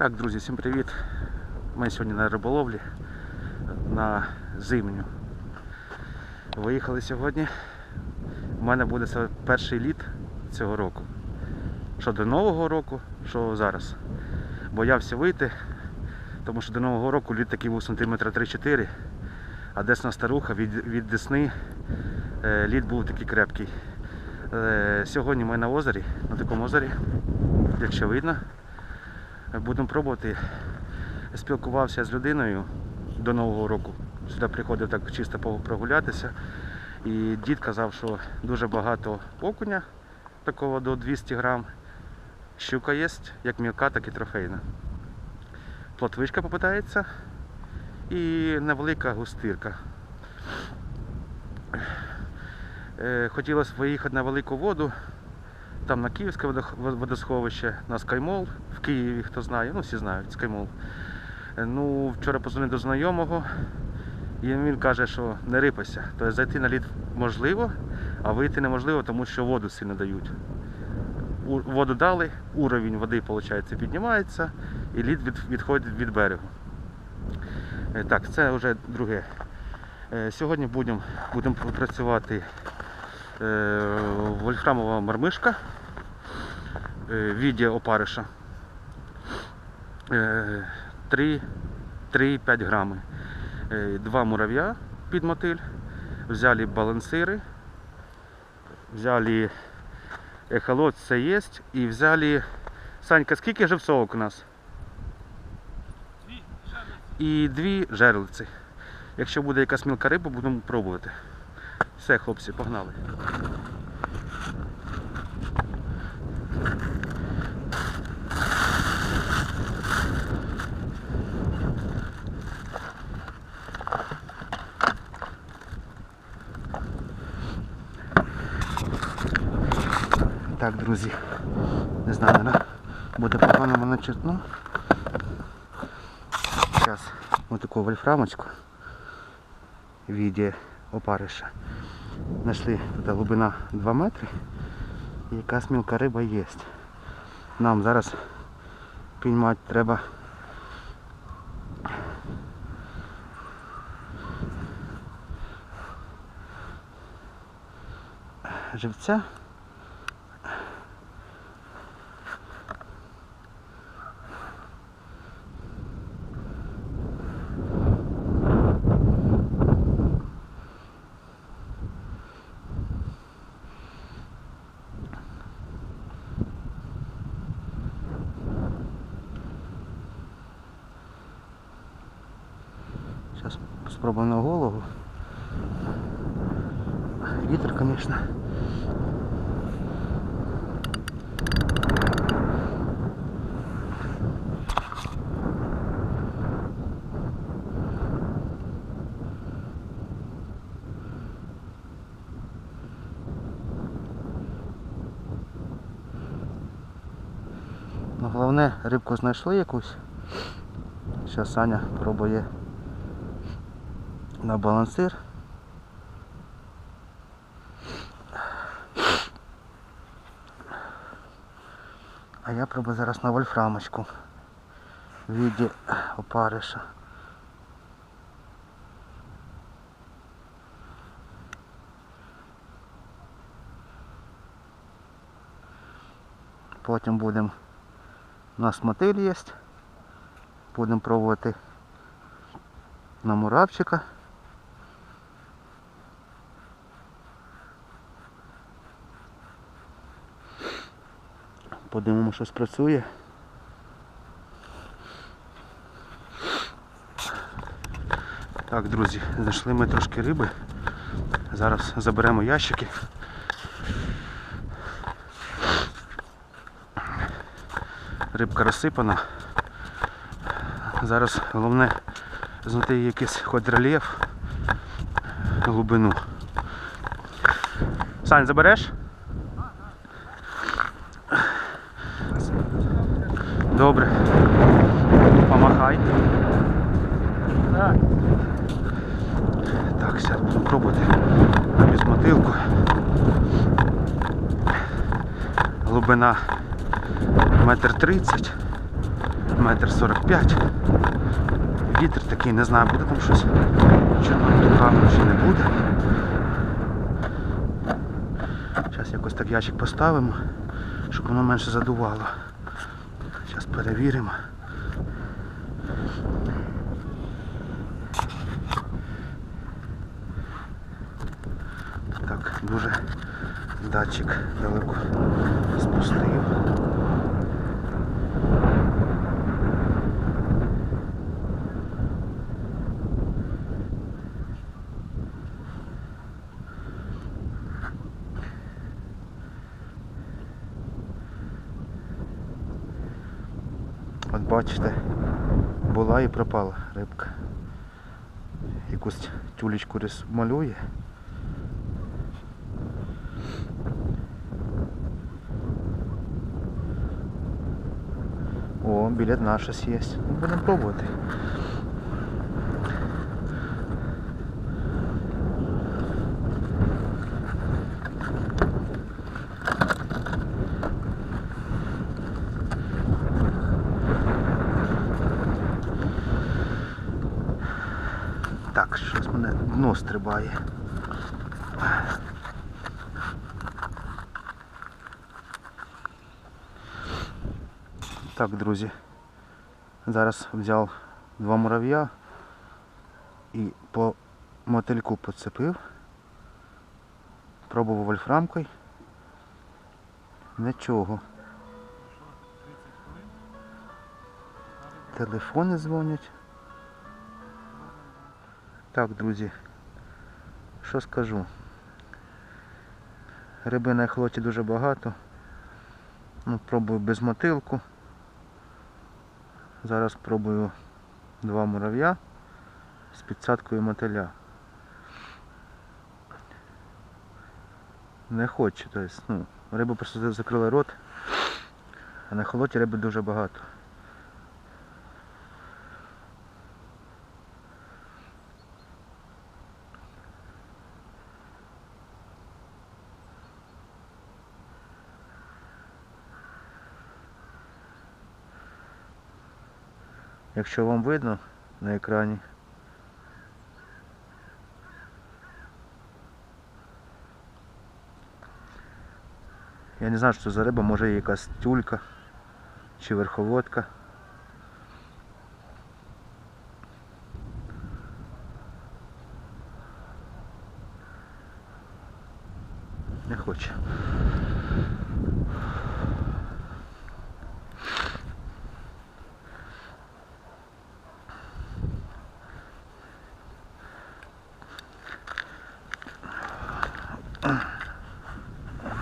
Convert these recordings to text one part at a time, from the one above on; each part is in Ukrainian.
Так, друзі, всім привіт. Ми сьогодні на риболовлі на зимню. Виїхали сьогодні. У мене буде перший літ цього року. Що до Нового року, що зараз. Боявся вийти, тому що до Нового року лід такий був сантиметра 3-4, а десна старуха від, від десни е, лід був такий крепкий. Е, Сьогодні ми на озері, на такому озері, якщо видно. Будемо пробувати. Спілкувався з людиною до Нового року. Сюди приходив так чисто прогулятися. І дід казав, що дуже багато окуня, такого до 200 грам. Щука є, як мілка, так і трофейна. Плотвичка попитається і невелика густирка. Е, Хотілося виїхати на велику воду, там на Київське водосховище, на Скаймол в Києві, хто знає, ну всі знають Скаймол. Е, Ну, вчора позвонив до знайомого, і він каже, що не рипайся. Тобто зайти на лід можливо, а вийти неможливо, тому що воду сильно дають. Воду дали, уровень води виходить, піднімається і лід відходить від берегу. Е, Так, це вже друге. Е, Сьогодні будемо будем працювати вольфрамова мармишка е, опариша. Е, 3 3,5 грами. Е, Два мурав'я під мотиль. Взяли балансири. Взяли ехолот, це є. І взяли. Санька, скільки живцовок у нас? І дві жерлиці. Якщо буде якась мілка риба, будемо пробувати. Все, хлопці, погнали. Так, друзі. Не знаю, не? буде погано мене чутно. Зараз таку вольфрамочку в віді опариша. Знайшли тут глибина 2 метри. І якась мілка риба є. Нам зараз піймати треба живця. На голову. Вітер, конечно. Ну, головне, рибку знайшли якусь. Зараз Саня пробує на балансир. А я пробую зараз на вольфрамочку в віді опариша. Потім будемо у нас мотиль є. Будемо пробувати на муравчика. Подивимо, що спрацює. Так, друзі, знайшли ми трошки риби. Зараз заберемо ящики. Рибка розсипана. Зараз головне знайти якийсь хоч рельєф, глибину. Сань, забереш? Добре. Помахай. Так. Так, зараз будемо пробувати на безмотилку. Глибина метр тридцять. метр 45. Вітер такий, не знаю, буде там щось чорною руками чи не буде. Зараз якось так ящик поставимо, щоб воно менше задувало. Перевіримо. Так, дуже датчик далеко спустив. Бачите, була і пропала рибка. Якусь тюлечку малює. О, біля дна щось є. Будемо пробувати. Так, щось мене дно стрибає. Так, друзі. Зараз взяв два мурав'я і по мотильку поцепив. Пробував вольфрамкою. Нічого. Телефони дзвонять. Так, друзі, що скажу? Риби на ехлоті дуже багато. Ну, пробую без мотилку. Зараз пробую два мурав'я з підсадкою мотиля. Не хочу, тобто, ну, риба просто закрила рот, а на холоті риби дуже багато. Якщо вам видно на екрані. Я не знаю, що це за риба, може якась тюлька чи верховодка. Не хоче.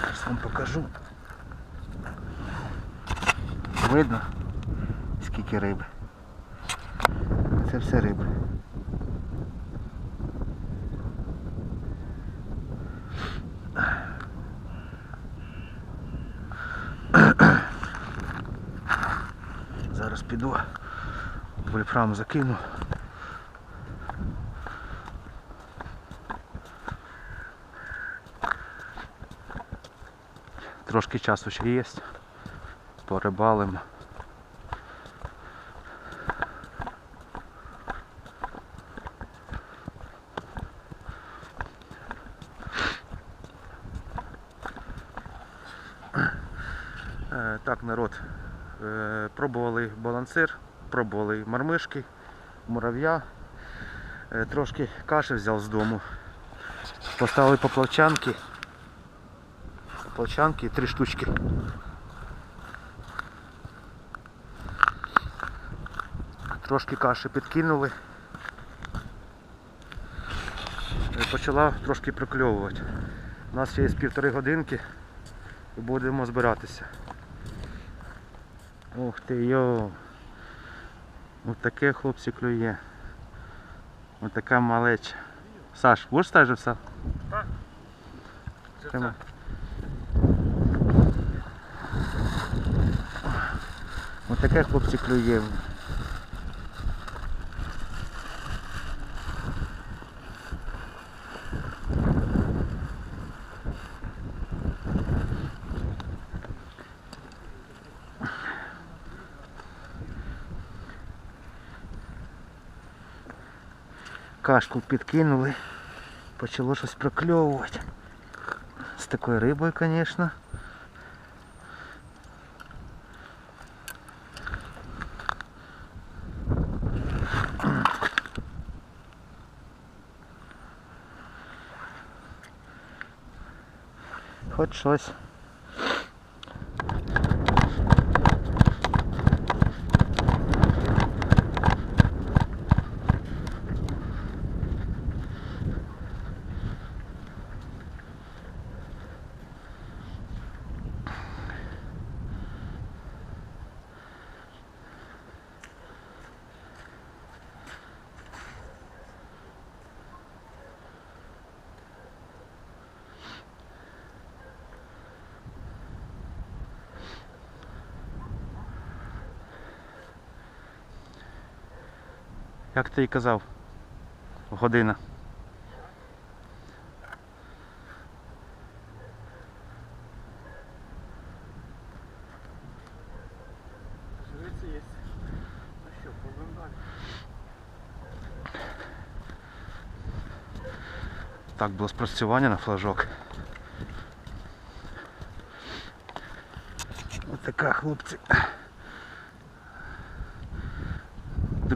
Зараз вам покажу. Видно, скільки риби. Це все риби. Зараз піду, вольфрам закину. Трошки часу ще є. Порибалимо. Е, Так, народ, е, пробували балансир, пробували мармишки, мурав'я, Е, трошки каші взяв з дому. Поставили поплавчанки. Поплавчанки три штучки. Трошки каші підкинули. І почала трошки прокльовувати. У нас ще є півтори годинки і будемо збиратися. Ух ти йо! Ось таке хлопці клює. Ось така малеча. Саш, будеш стежився? Тримай. Ось таке хлопці клює. Кашку підкинули. Почало щось прокльовувати. З такою рибою, звісно. Хоч щось. Як ти і казав, година. Так було спрацювання на флажок. Ось така, хлопці.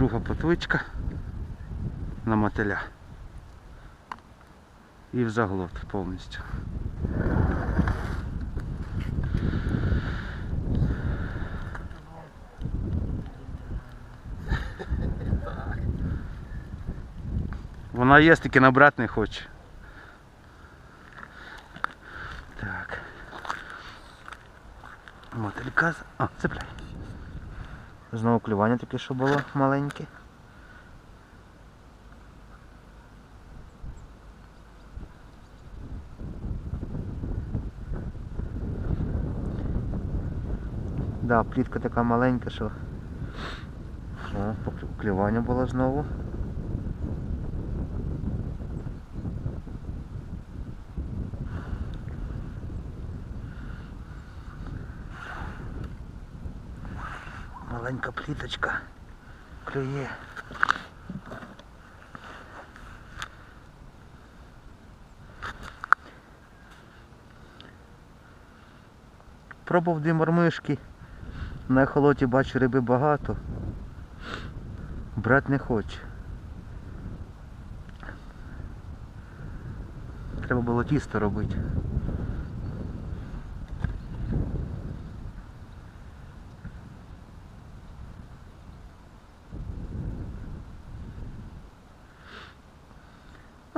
Друга потвичка на мотиля. І в заглот повністю. Вона є, тільки набрати не хоче. Так. Мотилька. А, цепляй. Знову клювання таке, що було маленьке. Да, плітка така маленька, що. О, поклю- клювання було знову. Маленька пліточка клює. Пробував дві мормишки. На ехолоті бачу риби багато. Брат не хоче. Треба було тісто робити.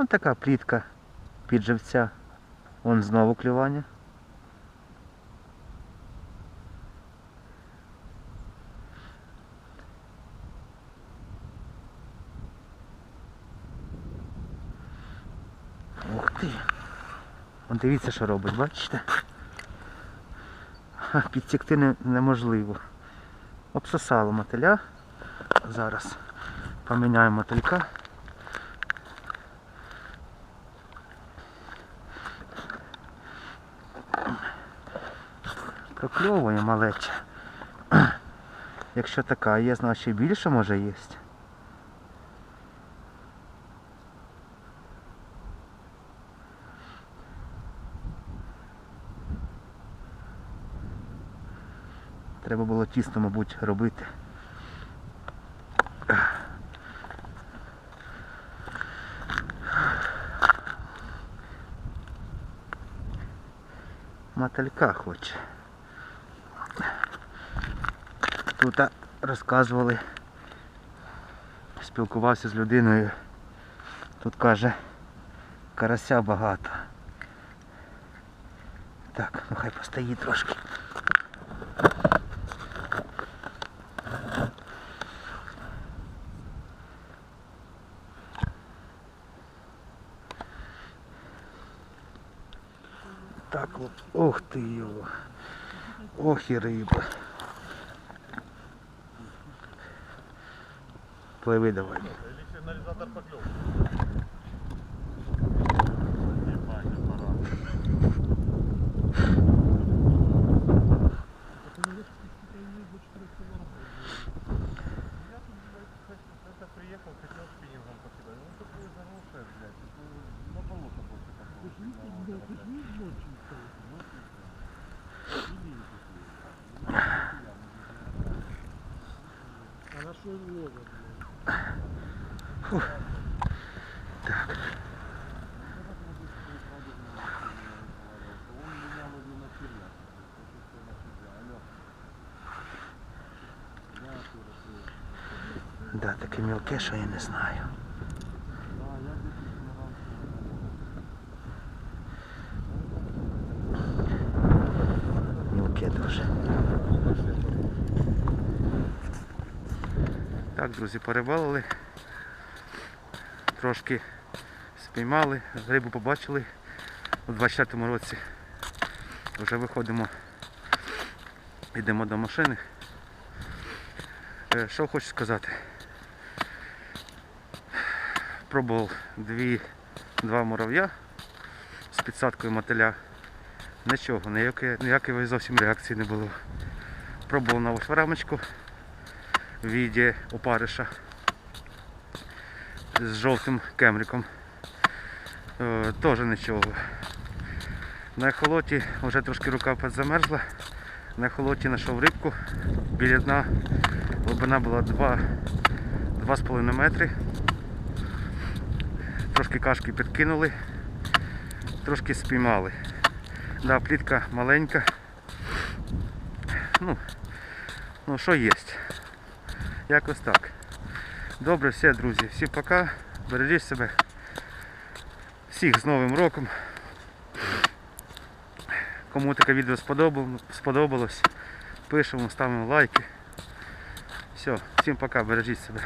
Ось така плітка під живця. Вон знову клювання. Ух ти. Вон дивіться, що робить, бачите? Підтікти не- неможливо. Обсосало мотиля. Зараз поміняємо мотилька. Прокльовує малеча. Якщо така є, значить більше може є. Треба було тісто, мабуть, робити. Моталька хоче. Тут розказували, спілкувався з людиною. Тут каже, карася багато. Так, ну хай постоїть трошки. Так от, ох ти його. Ох і риба. Пливи давай. Или сигнализатор Да, таке мілке, що я не знаю. Мілке дуже. Так, друзі, перебалили. Трошки спіймали, рибу побачили у 24-му році. Вже виходимо, йдемо до машини. Е, Що хочу сказати. Пробував дві, два мурав'я з підсадкою мотиля. Нічого, ніякої, ніякої зовсім реакції не було. Пробував нову шварамочку в віді опариша з жовтим кемриком. Е, Теж нічого. На ехолоті вже трошки рука замерзла. На ехолоті знайшов рибку. Біля дна глибина була 2,5 метри. Трошки кашки підкинули, трошки спіймали. Да, плітка маленька. Ну, ну що є. Якось так. Добре, все, друзі. Всім пока. Бережіть себе. Всіх з Новим роком. Кому таке відео сподобалось, пишемо, ставимо лайки. Все, всім пока, бережіть себе.